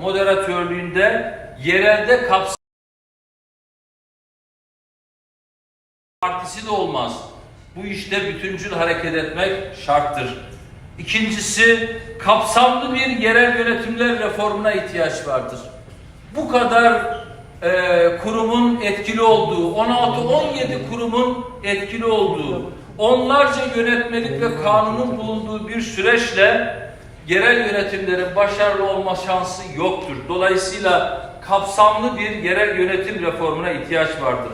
moderatörlüğünde yerelde kapsam partisi de olmaz. Bu işte bütüncül hareket etmek şarttır. İkincisi kapsamlı bir yerel yönetimler reformuna ihtiyaç vardır. Bu kadar e, kurumun etkili olduğu, 16-17 kurumun etkili olduğu, onlarca yönetmelik ve kanunun bulunduğu bir süreçle yerel yönetimlerin başarılı olma şansı yoktur. Dolayısıyla kapsamlı bir yerel yönetim reformuna ihtiyaç vardır.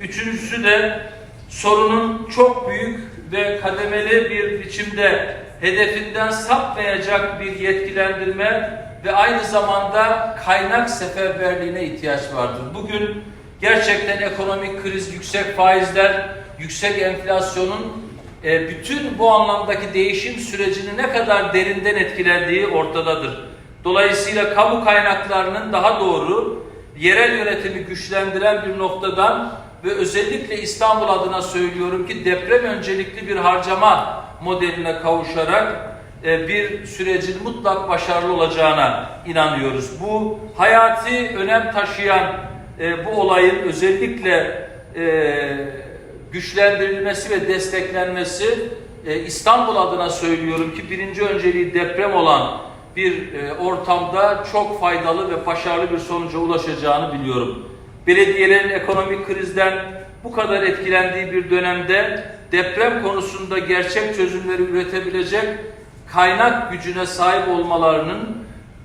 Üçüncüsü de sorunun çok büyük ve kademeli bir biçimde hedefinden sapmayacak bir yetkilendirme ve aynı zamanda kaynak seferberliğine ihtiyaç vardır. Bugün gerçekten ekonomik kriz, yüksek faizler, yüksek enflasyonun e, bütün bu anlamdaki değişim sürecini ne kadar derinden etkilediği ortadadır. Dolayısıyla kamu kaynaklarının daha doğru yerel yönetimi güçlendiren bir noktadan ve özellikle İstanbul adına söylüyorum ki deprem öncelikli bir harcama modeline kavuşarak e, bir sürecin mutlak başarılı olacağına inanıyoruz. Bu hayati önem taşıyan e, bu olayın özellikle güçlendirilmesi ve desteklenmesi e, İstanbul adına söylüyorum ki birinci önceliği deprem olan bir e, ortamda çok faydalı ve başarılı bir sonuca ulaşacağını biliyorum. Belediyelerin ekonomik krizden bu kadar etkilendiği bir dönemde deprem konusunda gerçek çözümleri üretebilecek kaynak gücüne sahip olmalarının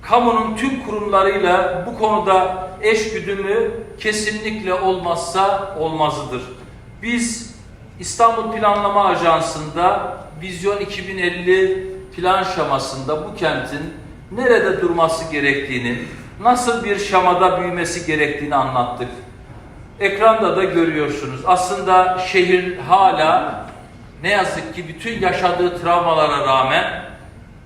kamunun tüm kurumlarıyla bu konuda eş güdümü kesinlikle olmazsa olmazıdır. Biz İstanbul Planlama Ajansı'nda Vizyon 2050 plan şamasında bu kentin nerede durması gerektiğini, nasıl bir şamada büyümesi gerektiğini anlattık. Ekranda da görüyorsunuz. Aslında şehir hala ne yazık ki bütün yaşadığı travmalara rağmen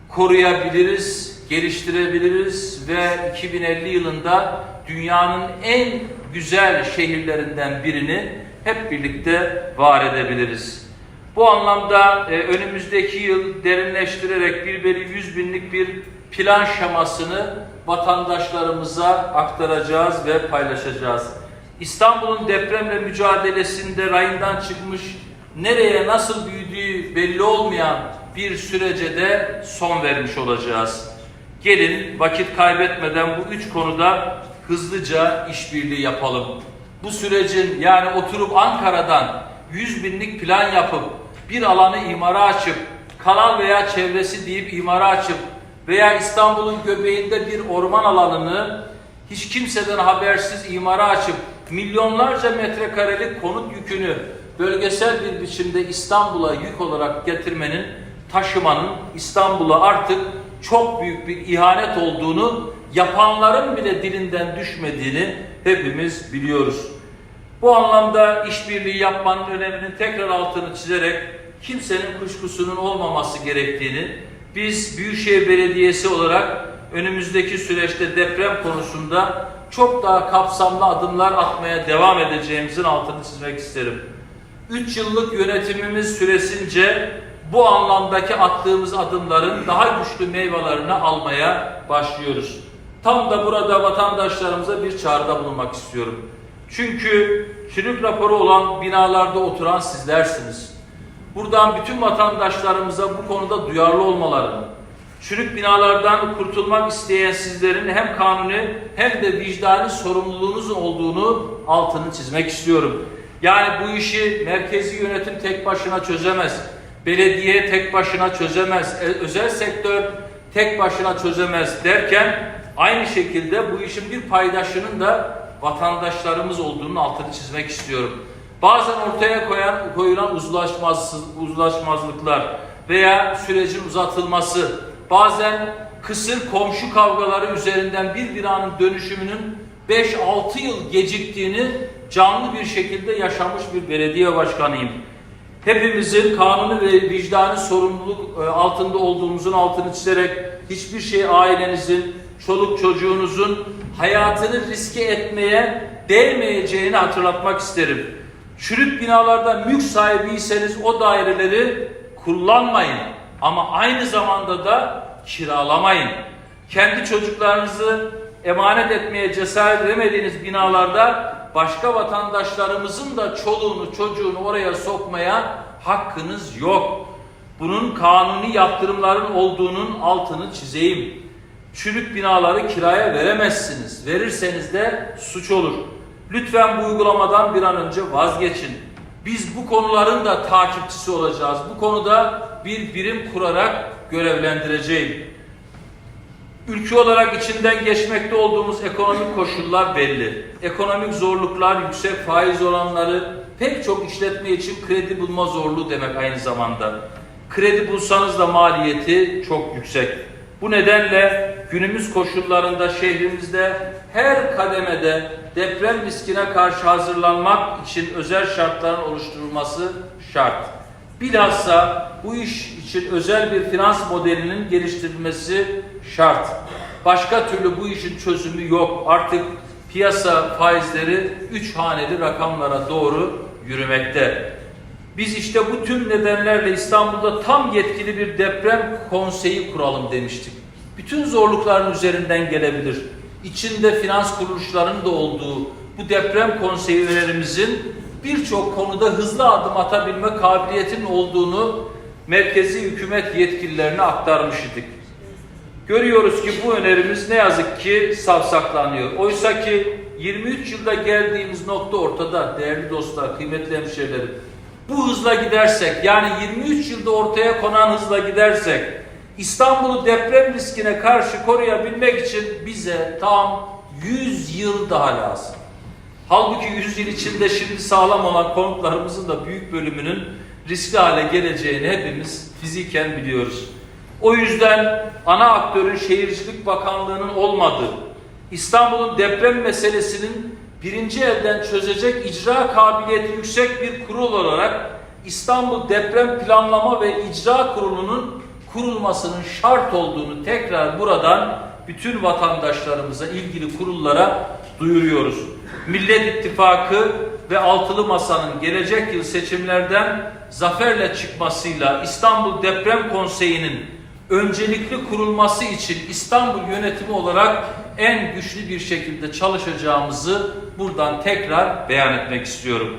koruyabiliriz, geliştirebiliriz ve 2050 yılında dünyanın en güzel şehirlerinden birini hep birlikte var edebiliriz. Bu anlamda e, önümüzdeki yıl derinleştirerek bir bölü yüz binlik bir plan şemasını vatandaşlarımıza aktaracağız ve paylaşacağız. İstanbul'un depremle mücadelesinde rayından çıkmış, nereye nasıl büyüdüğü belli olmayan bir sürece de son vermiş olacağız. Gelin vakit kaybetmeden bu üç konuda hızlıca işbirliği yapalım. Bu sürecin yani oturup Ankara'dan 100 binlik plan yapıp bir alanı imara açıp kanal veya çevresi deyip imara açıp veya İstanbul'un göbeğinde bir orman alanını hiç kimseden habersiz imara açıp milyonlarca metrekarelik konut yükünü bölgesel bir biçimde İstanbul'a yük olarak getirmenin, taşımanın İstanbul'a artık çok büyük bir ihanet olduğunu, yapanların bile dilinden düşmediğini hepimiz biliyoruz. Bu anlamda işbirliği yapmanın öneminin tekrar altını çizerek kimsenin kuşkusunun olmaması gerektiğini, biz Büyükşehir Belediyesi olarak önümüzdeki süreçte deprem konusunda çok daha kapsamlı adımlar atmaya devam edeceğimizin altını çizmek isterim. 3 yıllık yönetimimiz süresince bu anlamdaki attığımız adımların daha güçlü meyvelerini almaya başlıyoruz. Tam da burada vatandaşlarımıza bir çağrıda bulunmak istiyorum. Çünkü çürük raporu olan binalarda oturan sizlersiniz. Buradan bütün vatandaşlarımıza bu konuda duyarlı olmalarını, çürük binalardan kurtulmak isteyen sizlerin hem kanuni hem de vicdani sorumluluğunuzun olduğunu altını çizmek istiyorum. Yani bu işi merkezi yönetim tek başına çözemez. Belediye tek başına çözemez. e- Özel sektör tek başına çözemez derken aynı şekilde bu işin bir paydaşının da vatandaşlarımız olduğunun altını çizmek istiyorum. Bazen ortaya koyan, koyulan uzlaşmazsız, uzlaşmazlıklar veya sürecin uzatılması, bazen kısır komşu kavgaları üzerinden bir binanın dönüşümünün 5-6 yıl geciktiğini canlı bir şekilde yaşamış bir belediye başkanıyım. Hepimizin kanunu ve vicdani sorumluluk e, altında olduğumuzun altını çizerek hiçbir şey ailenizin, çoluk çocuğunuzun hayatını riske etmeye değmeyeceğini hatırlatmak isterim. Çürük binalarda mülk sahibiyseniz o daireleri kullanmayın ama aynı zamanda da kiralamayın. Kendi çocuklarınızı emanet etmeye cesaret edemediğiniz binalarda başka vatandaşlarımızın da çoluğunu çocuğunu oraya sokmaya hakkınız yok. Bunun kanuni yaptırımların olduğunun altını çizeyim. Çürük binaları kiraya veremezsiniz. Verirseniz de suç olur. Lütfen bu uygulamadan bir an önce vazgeçin. Biz bu konuların da takipçisi olacağız. Bu konuda bir birim kurarak görevlendireceğim. Ülke olarak içinden geçmekte olduğumuz ekonomik koşullar belli. Ekonomik zorluklar, yüksek faiz oranları, pek çok işletme için kredi bulma zorluğu demek aynı zamanda. Kredi bulsanız da maliyeti çok yüksek. Bu nedenle günümüz koşullarında şehrimizde her kademede deprem riskine karşı hazırlanmak için özel şartların oluşturulması şart. Bilhassa bu iş için özel bir finans modelinin geliştirilmesi şart. Başka türlü bu işin çözümü yok. Artık piyasa faizleri üç haneli rakamlara doğru yürümekte. Biz işte bu tüm nedenlerle İstanbul'da tam yetkili bir deprem konseyi kuralım demiştik. Bütün zorlukların üzerinden gelebilir. İçinde finans kuruluşlarının da olduğu bu deprem konseyi üyelerimizin birçok konuda hızlı adım atabilme kabiliyetinin olduğunu merkezi hükümet yetkililerine aktarmış idik. Görüyoruz ki bu önerimiz ne yazık ki savsaklanıyor. Oysa ki 23 yılda geldiğimiz nokta ortada değerli dostlar, kıymetli hemşehrilerim. Bu hızla gidersek yani 23 yılda ortaya konan hızla gidersek İstanbul'u deprem riskine karşı koruyabilmek için bize tam 100 yıl daha lazım. Halbuki 100 yıl içinde şimdi sağlam olan konutlarımızın da büyük bölümünün riskli hale geleceğini hepimiz fiziken biliyoruz. O yüzden ana aktörün Şehircilik Bakanlığı'nın olmadığı, İstanbul'un deprem meselesinin birinci elden çözecek icra kabiliyeti yüksek bir kurul olarak İstanbul Deprem Planlama ve İcra Kurulu'nun kurulmasının şart olduğunu tekrar buradan bütün vatandaşlarımıza, ilgili kurullara duyuruyoruz. Millet İttifakı ve Altılı Masa'nın gelecek yıl seçimlerden zaferle çıkmasıyla İstanbul Deprem Konseyi'nin öncelikli kurulması için İstanbul yönetimi olarak en güçlü bir şekilde çalışacağımızı buradan tekrar beyan etmek istiyorum.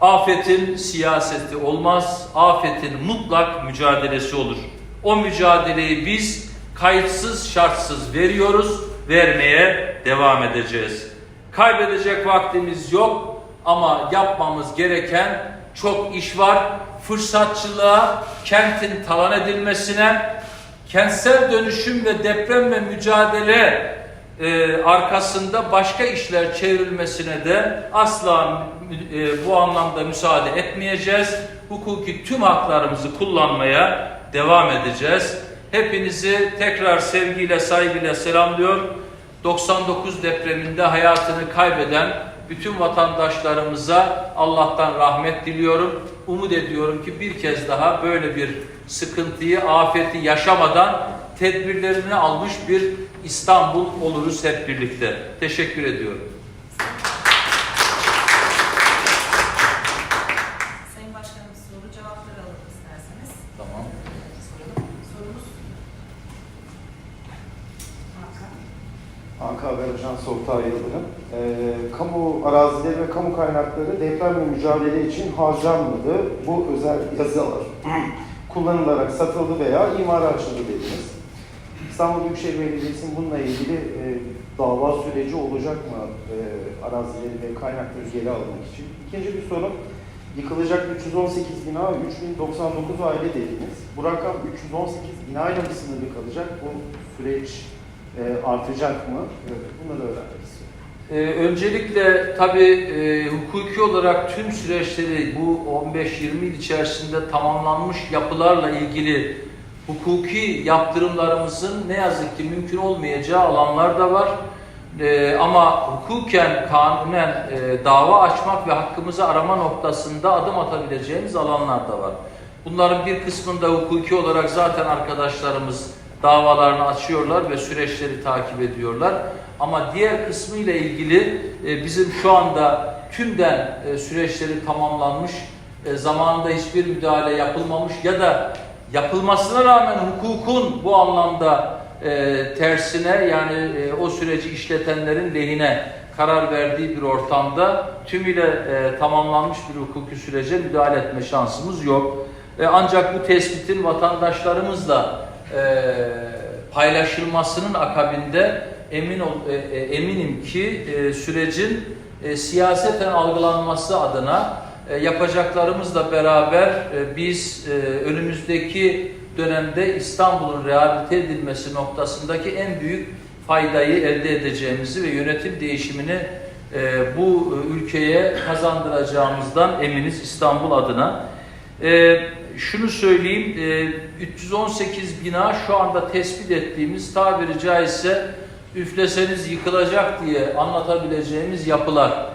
Afetin siyaseti olmaz, afetin mutlak mücadelesi olur. O mücadeleyi biz kayıtsız şartsız veriyoruz, vermeye devam edeceğiz. Kaybedecek vaktimiz yok ama yapmamız gereken çok iş var. Fırsatçılığa, kentin talan edilmesine, kentsel dönüşüm ve depremle mücadele e, arkasında başka işler çevrilmesine de asla e, bu anlamda müsaade etmeyeceğiz. Hukuki tüm haklarımızı kullanmaya devam edeceğiz. Hepinizi tekrar sevgiyle, saygıyla selamlıyor. 99 depreminde hayatını kaybeden bütün vatandaşlarımıza Allah'tan rahmet diliyorum. Umut ediyorum ki bir kez daha böyle bir sıkıntıyı, afeti yaşamadan tedbirlerini almış bir İstanbul oluruz hep birlikte. Teşekkür ediyorum. Sayın Başkanım soru cevapları alalım Anka Haber Ajansı Ortağı Yıldırım. Ee, kamu arazileri ve kamu kaynakları depremle mücadele için harcanmadı. Bu özel yazılar kullanılarak satıldı veya imara açıldı dediniz. İstanbul Büyükşehir Belediyesi'nin bununla ilgili e, dava süreci olacak mı e, arazileri ve kaynakları geri almak için? İkinci bir soru, yıkılacak 318 bina, 3099 aile dediniz. Bu rakam 318 binayla mı sınırlı kalacak? Bu süreç e, artacak mı? Evet, bunları öğrenmek istiyorum. Ee, öncelikle tabii e, hukuki olarak tüm süreçleri bu 15-20 yıl içerisinde tamamlanmış yapılarla ilgili hukuki yaptırımlarımızın ne yazık ki mümkün olmayacağı alanlar da var. Ee, ama hukuken, kanunen e, dava açmak ve hakkımızı arama noktasında adım atabileceğimiz alanlar da var. Bunların bir kısmında hukuki olarak zaten arkadaşlarımız davalarını açıyorlar ve süreçleri takip ediyorlar. Ama diğer kısmı ile ilgili e, bizim şu anda tümden e, süreçleri tamamlanmış, e, zamanında hiçbir müdahale yapılmamış ya da yapılmasına rağmen hukukun bu anlamda tersine yani o süreci işletenlerin lehine karar verdiği bir ortamda tümüyle tamamlanmış bir hukuki sürece müdahale etme şansımız yok. Ancak bu tespitin vatandaşlarımızla e, paylaşılmasının akabinde emin ol, e, e, eminim ki e, sürecin e, siyaseten algılanması adına e, yapacaklarımızla beraber e, biz e, önümüzdeki dönemde İstanbul'un rehabilite edilmesi noktasındaki en büyük faydayı elde edeceğimizi ve yönetim değişimini e, bu ülkeye kazandıracağımızdan eminiz İstanbul adına. E, şunu söyleyeyim, e, 318 bina şu anda tespit ettiğimiz tabiri caizse üfleseniz yıkılacak diye anlatabileceğimiz yapılar.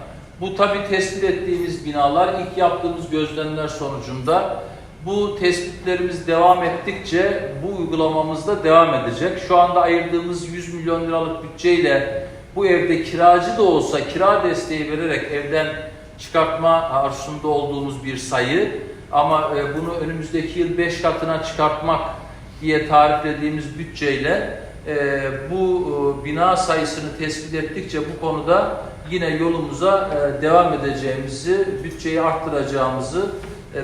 Bu tabi tespit ettiğimiz binalar ilk yaptığımız gözlemler sonucunda bu tespitlerimiz devam ettikçe bu uygulamamız da devam edecek. Şu anda ayırdığımız 100 milyon liralık bütçeyle bu evde kiracı da olsa kira desteği vererek evden çıkartma arzusunda olduğumuz bir sayı ama e, bunu önümüzdeki yıl 5 katına çıkartmak diye tariflediğimiz bütçeyle e, bu e, bina sayısını tespit ettikçe bu konuda yine yolumuza devam edeceğimizi, bütçeyi arttıracağımızı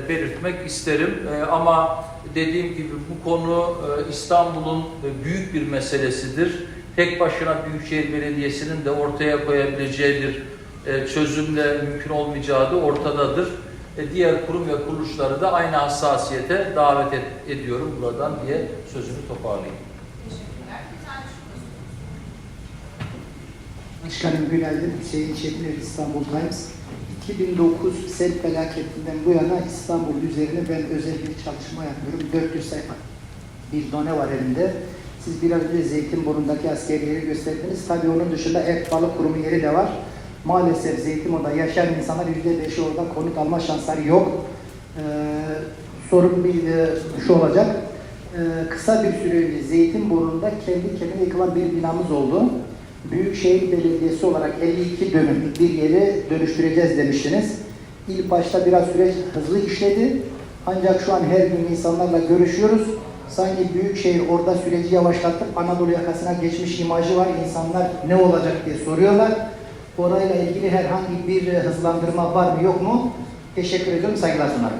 belirtmek isterim. Ama dediğim gibi bu konu İstanbul'un büyük bir meselesidir. Tek başına Büyükşehir Belediyesi'nin de ortaya koyabileceği bir e, çözümle mümkün olmayacağı da ortadadır. E, diğer kurum ve kuruluşları da aynı hassasiyete davet et- ediyorum buradan diye sözümü toparlayayım. Teşekkürler. Bir tane şurada sorun. Başkanım günaydın. Hüseyin Çetinir İstanbul Times. 2009 sel felaketinden bu yana İstanbul üzerine ben özel bir çalışma yapıyorum. 400 sayfa bir done var elimde. Siz biraz önce Zeytinburnu'ndaki askeri yeri gösterdiniz. Tabii onun dışında Et Balık Kurumu yeri de var. Maalesef Zeytinburnu'da yaşayan insanlar %5'i orada konut alma şansları yok. Ee, sorun bir e, şu olacak. Ee, kısa bir süre önce Zeytinburnu'nda kendi kendine yıkılan bir binamız oldu. Büyükşehir Belediyesi olarak 52 dönümlük bir yeri dönüştüreceğiz demiştiniz. İlk başta biraz süreç hızlı işledi. Ancak şu an her gün insanlarla görüşüyoruz. Sanki Büyükşehir orada süreci yavaşlatıp Anadolu yakasına geçmiş imajı var. İnsanlar ne olacak diye soruyorlar. Orayla ilgili herhangi bir hızlandırma var mı yok mu? Teşekkür ediyorum. Saygılar sunarım.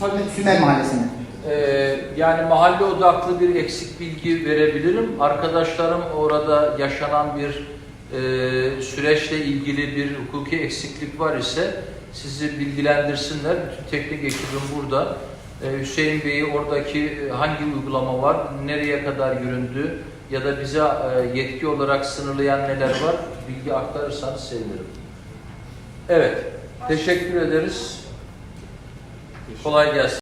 Tabii Sümer Mahallesi'ne. Ee, yani mahalle odaklı bir eksik bilgi verebilirim. Arkadaşlarım orada yaşanan bir e, süreçle ilgili bir hukuki eksiklik var ise sizi bilgilendirsinler. Bütün teknik ekibim burada. Ee, Hüseyin Bey'i oradaki e, hangi uygulama var, nereye kadar yüründü ya da bize e, yetki olarak sınırlayan neler var bilgi aktarırsanız sevinirim. Evet, teşekkür ederiz. Kolay gelsin.